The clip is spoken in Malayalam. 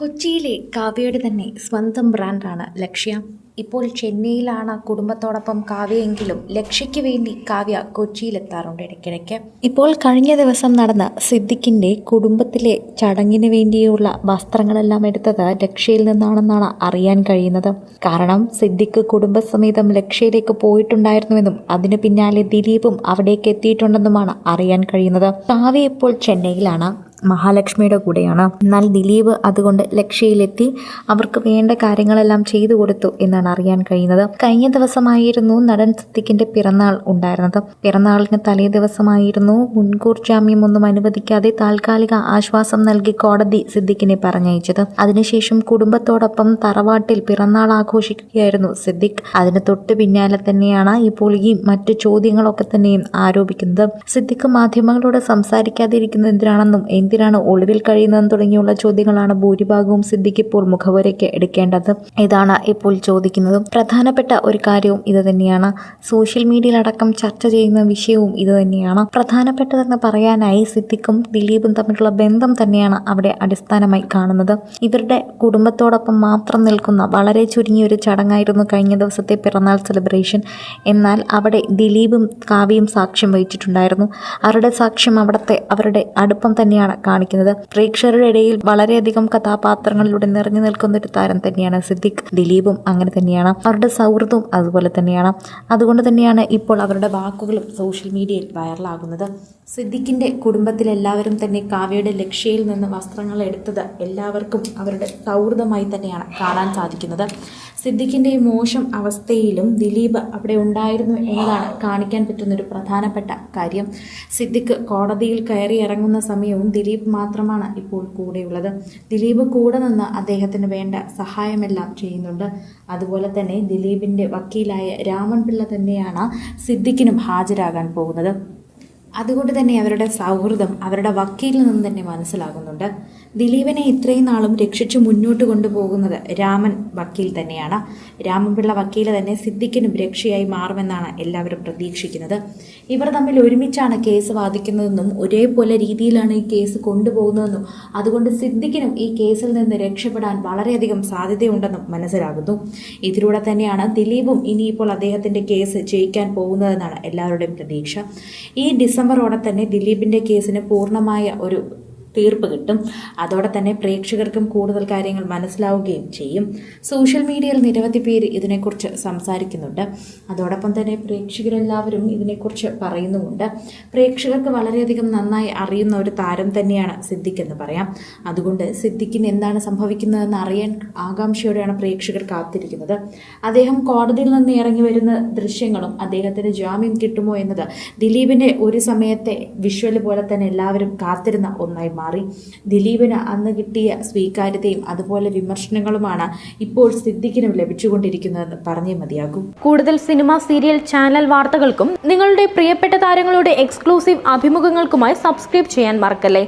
കൊച്ചിയിലെ കാവ്യയുടെ തന്നെ സ്വന്തം ബ്രാൻഡാണ് ലക്ഷ്യ. ഇപ്പോൾ ചെന്നൈയിലാണ് കുടുംബത്തോടൊപ്പം കാവ്യയെങ്കിലും ലക്ഷ്യയ്ക്ക് വേണ്ടി കാവ്യ കൊച്ചിയിലെത്താറുണ്ട് ഇടയ്ക്കിടയ്ക്ക്. ഇപ്പോൾ കഴിഞ്ഞ ദിവസം നടന്ന സിദ്ദിഖിന്റെ കുടുംബത്തിലെ ചടങ്ങിന് വേണ്ടിയുള്ള വസ്ത്രങ്ങളെല്ലാം എടുത്തത് ലക്ഷ്യയിൽ നിന്നാണെന്നാണ് അറിയാൻ കഴിയുന്നത്. കാരണം സിദ്ദിഖ് കുടുംബസമേതം ലക്ഷ്യയിലേക്ക് പോയിട്ടുണ്ടായിരുന്നുവെന്നും അതിന് പിന്നാലെ ദിലീപും അവിടേക്ക് എത്തിയിട്ടുണ്ടെന്നുമാണ് അറിയാൻ കഴിയുന്നത്. കാവ്യ ഇപ്പോൾ ചെന്നൈയിലാണ്. മഹാലക്ഷ്മിയുടെ കൂടെയാണ്. എന്നാൽ ദിലീപ് അതുകൊണ്ട് ലക്ഷ്യയിലെത്തി അവർക്ക് വേണ്ട കാര്യങ്ങളെല്ലാം ചെയ്തു കൊടുത്തു എന്നാണ് അറിയാൻ കഴിയുന്നത്. കഴിഞ്ഞ ദിവസമായിരുന്നു നടൻ സിദ്ദിഖിന്റെ പിറന്നാൾ ഉണ്ടായിരുന്നത്. പിറന്നാളിന് തലേ ദിവസമായിരുന്നു മുൻകൂർ ജാമ്യം ഒന്നും അനുവദിക്കാതെ താൽക്കാലിക ആശ്വാസം നൽകി കോടതി സിദ്ദിഖിനെ പറഞ്ഞയച്ചത്. അതിനുശേഷം കുടുംബത്തോടൊപ്പം തറവാട്ടിൽ പിറന്നാൾ ആഘോഷിക്കുകയായിരുന്നു സിദ്ദിഖ്. അതിന് തൊട്ട് പിന്നാലെ തന്നെയാണ് ഇപ്പോൾ ഈ മറ്റു ചോദ്യങ്ങളൊക്കെ തന്നെയും ആരോപിക്കുന്നത്. സിദ്ദിഖ് മാധ്യമങ്ങളോട് സംസാരിക്കാതിരിക്കുന്നത് എന്തിനാണെന്നും എന്തിനാണ് ഒളിവിൽ കഴിയുന്നതെന്ന് തുടങ്ങിയുള്ള ചോദ്യങ്ങളാണ് ഭൂരിഭാഗവും സിദ്ദിഖ് ഇപ്പോൾ മുഖവരയ്ക്ക് എടുക്കേണ്ടത്. ഇതാണ് ഇപ്പോൾ ചോദിക്കുന്നതും. പ്രധാനപ്പെട്ട ഒരു കാര്യവും ഇത് തന്നെയാണ്. സോഷ്യൽ മീഡിയയിലടക്കം ചർച്ച ചെയ്യുന്ന വിഷയവും ഇത് തന്നെയാണ്. പ്രധാനപ്പെട്ടതെന്ന് പറയാനായി സിദ്ദിഖും ദിലീപും തമ്മിലുള്ള ബന്ധം തന്നെയാണ് അവിടെ അടിസ്ഥാനമായി കാണുന്നത്. ഇവരുടെ കുടുംബത്തോടൊപ്പം മാത്രം നിൽക്കുന്ന വളരെ ചുരുങ്ങിയ ഒരു ചടങ്ങായിരുന്നു കഴിഞ്ഞ ദിവസത്തെ പിറന്നാൾ സെലിബ്രേഷൻ. എന്നാൽ അവിടെ ദിലീപും കാവ്യയും സാക്ഷ്യം വഹിച്ചിട്ടുണ്ടായിരുന്നു. അവരുടെ സാക്ഷ്യം അവിടുത്തെ അവരുടെ അടുപ്പം തന്നെയാണ്. കാണിക്കുന്നത്. പ്രേക്ഷകരുടെ ഇടയിൽ വളരെയധികം കഥാപാത്രങ്ങളിലൂടെ നിറഞ്ഞു നിൽക്കുന്ന ഒരു താരം തന്നെയാണ് സിദ്ദിഖ്. ദിലീപും അങ്ങനെ തന്നെയാണ്. അവരുടെ സൗഹൃദവും അതുപോലെ തന്നെയാണ്. അതുകൊണ്ട് തന്നെയാണ് ഇപ്പോൾ അവരുടെ വാക്കുകളും സോഷ്യൽ മീഡിയയിൽ വൈറലാകുന്നത് സിദ്ദിഖിന്റെ കുടുംബത്തിലെല്ലാവരും തന്നെ കാവ്യയുടെ ലക്ഷ്യയിൽ നിന്ന് വസ്ത്രങ്ങൾ എടുത്തത് എല്ലാവർക്കും അവരുടെ സൗഹൃദമായി തന്നെയാണ് കാണാൻ സാധിക്കുന്നത്. സിദ്ദിഖിന്റെ മോശം അവസ്ഥയിലും ദിലീപ് അവിടെ ഉണ്ടായിരുന്നു എന്നതാണ് കാണിക്കാൻ പറ്റുന്ന ഒരു പ്രധാനപ്പെട്ട കാര്യം. സിദ്ദിഖ് കോടതിയിൽ കയറി ഇറങ്ങുന്ന സമയവും ദിലീപ് മാത്രമാണ് ഇപ്പോൾ കൂടെയുള്ളത്. ദിലീപ് കൂടെ നിന്ന് അദ്ദേഹത്തിന് വേണ്ട സഹായമെല്ലാം ചെയ്യുന്നുണ്ട്. അതുപോലെ തന്നെ ദിലീപിന്റെ വക്കീലായ രാമൻപിള്ള തന്നെയാണ് സിദ്ദിഖിനും ഹാജരാകാൻ പോകുന്നത്. അതുകൊണ്ട് തന്നെ അവരുടെ സൗഹൃദം അവരുടെ വക്കീലിൽ നിന്ന് തന്നെ മനസ്സിലാകുന്നുണ്ട്. ദിലീപിനെ ഇത്രയും നാളും രക്ഷിച്ചു മുന്നോട്ട് കൊണ്ടുപോകുന്നത് രാമൻ വക്കീൽ തന്നെയാണ്. രാമൻപിള്ള വക്കീൽ തന്നെ സിദ്ദിഖിനും രക്ഷയായി മാറുമെന്നാണ് എല്ലാവരും പ്രതീക്ഷിക്കുന്നത്. ഇവർ തമ്മിൽ ഒരുമിച്ചാണ് കേസ് വാദിക്കുന്നതെന്നും ഒരേപോലെ രീതിയിലാണ് ഈ കേസ് കൊണ്ടുപോകുന്നതെന്നും അതുകൊണ്ട് സിദ്ദിഖിനും ഈ കേസിൽ നിന്ന് രക്ഷപ്പെടാൻ വളരെയധികം സാധ്യതയുണ്ടെന്നും മനസ്സിലാകുന്നു. ഇതിലൂടെ തന്നെയാണ് ദിലീപും ഇനിയിപ്പോൾ അദ്ദേഹത്തിന്റെ കേസ് ജയിക്കാൻ പോകുന്നതെന്നാണ് എല്ലാവരുടെയും പ്രതീക്ഷ. ഈ ഡിസംബറോടെ തന്നെ ദിലീപിന്റെ കേസിന് പൂർണമായ ഒരു തീർപ്പ് കിട്ടും. അതോടെ തന്നെ പ്രേക്ഷകർക്കും കൂടുതൽ കാര്യങ്ങൾ മനസ്സിലാവുകയും ചെയ്യും. സോഷ്യൽ മീഡിയയിൽ നിരവധി പേര് ഇതിനെക്കുറിച്ച് സംസാരിക്കുന്നുണ്ട്. അതോടൊപ്പം തന്നെ പ്രേക്ഷകരെല്ലാവരും ഇതിനെക്കുറിച്ച് പറയുന്നുമുണ്ട്. പ്രേക്ഷകർക്ക് വളരെയധികം നന്നായി അറിയുന്ന ഒരു താരം തന്നെയാണ് സിദ്ദിഖ് എന്ന് പറയാം. അതുകൊണ്ട് സിദ്ദിഖിന് എന്താണ് സംഭവിക്കുന്നതെന്ന് അറിയാൻ ആകാംക്ഷയോടെയാണ് പ്രേക്ഷകർ കാത്തിരിക്കുന്നത്. അദ്ദേഹം കോടതിയിൽ നിന്ന് ഇറങ്ങി വരുന്ന ദൃശ്യങ്ങളും അദ്ദേഹത്തിന് ജാമ്യം കിട്ടുമോ എന്നത് ദിലീപിന്റെ ഒരു സമയത്തെ വിഷ്വൽ പോലെ തന്നെ എല്ലാവരും കാത്തിരുന്ന ഒന്നായി മാറി. ദിലീപിന് അന്ന് കിട്ടിയ സ്വീകാര്യതയും അതുപോലെ വിമർശനങ്ങളുമാണ് ഇപ്പോൾ സിദ്ദിഖിനും ലഭിച്ചുകൊണ്ടിരിക്കുന്നതെന്ന് പറഞ്ഞേ മതിയാകും. കൂടുതൽ സിനിമ സീരിയൽ ചാനൽ വാർത്തകൾക്കും നിങ്ങളുടെ പ്രിയപ്പെട്ട താരങ്ങളുടെ എക്സ്ക്ലൂസീവ് അഭിമുഖങ്ങൾക്കുമായി സബ്സ്ക്രൈബ് ചെയ്യാൻ മറക്കല്ലേ?